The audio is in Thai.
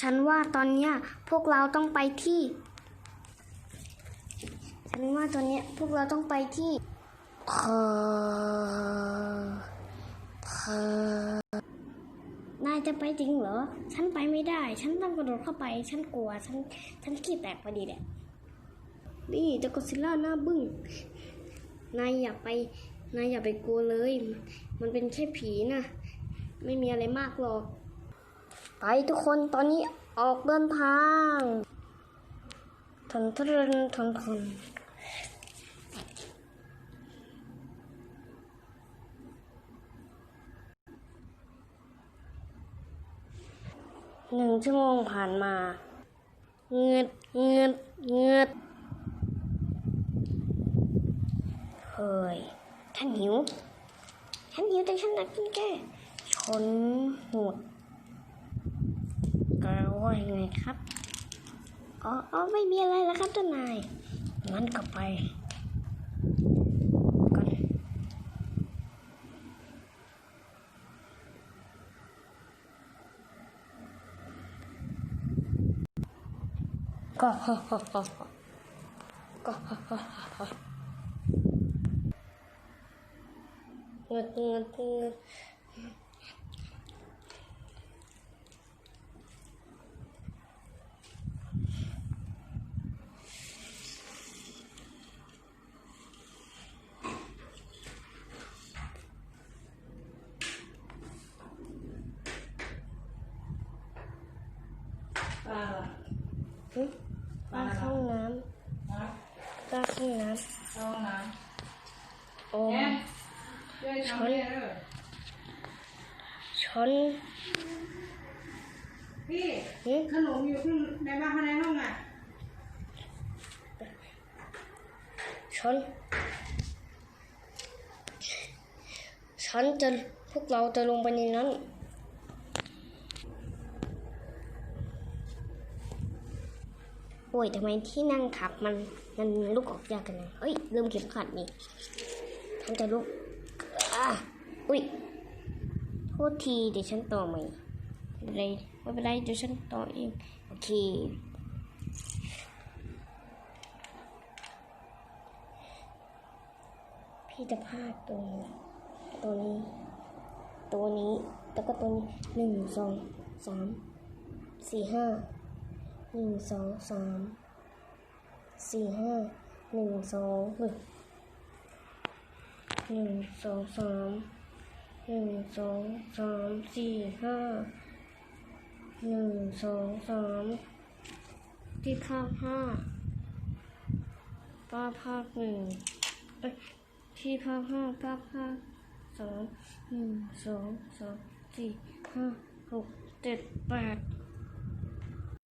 ฉันว่าตอนเนี้ยพวกเราต้องไปที่ ฉันว่าตอนเนี้ยพวกเราต้องไปที่เพอเพอนายจะไปจริงเหรอ ฉันไปไม่ได้ ฉันต้องกระโดดเข้าไป ฉันกลัว ฉัน ฉันขี้แตกพอดีแหละ นี่เจ้ากอดซิลล่าหน้าบึ้ง นายอย่าไป นายอย่าไปกลัวเลย มันเป็นแค่ผีนะ ไม่มีอะไรมากหรอก ไปทุกคนตอนนี้ออกเดินทางทนทนทนทนหนึ่งชั่วโมงผ่านมา เงืดเงืดเงืดเฮ้ยท่านหิว ฉันหิวแต่ฉันอยากกินแก่ชนหูด กล่าวว่ายังไงครับ อ๋ออ๋อไม่มีอะไรแล้วครับเจ้านาย งั้นก็ไปก่อนก็ฮ่าฮ่าฮ่าก็ฮ่าฮ่าฮ่าเงินเงินเงิน ปลาล่ะหึป้าเข้าห้องน้ฮะำป้าเข้าห้องน้เข้าห้องน้ำโอ้ำแอนช่วยทำเนี่ยเด้อช้อนพี่หึขนมอยู่ข้างในบ้านข้างในห้องอะช้อนฉันจะพวกเราจะลงไปในนั้น อ้ยทำไมที่นั่งขับมันมันลุกออกยากกันนะเอ้ยลืมเข็มขัดนี่ฉันจะลุกอุ้ยโทษทีเดี๋ยวฉันต่อใหม่ไม่เป็นไรไม่เป็นไรเดี๋ยวฉันต่อเองโอเคพี่จะพาดตัวนี้ตัวนี้ ตัวนี้แล้วก็ตัวนี้หนึ่งสองสามสี่ห้า หนึ่งสองสามสี่ห้าหนึ่งสองเฮ้ยหนึ่งสองสามหนึ่งสองสามสี่ห้าหนึ่งสองสามพี่ภาคห้าป้าภาคหนึ่งเอ้ยพี่ภาคห้าป้าภาคสองหนึ่งสองสามสี่ห้าหกเจ็ดแปด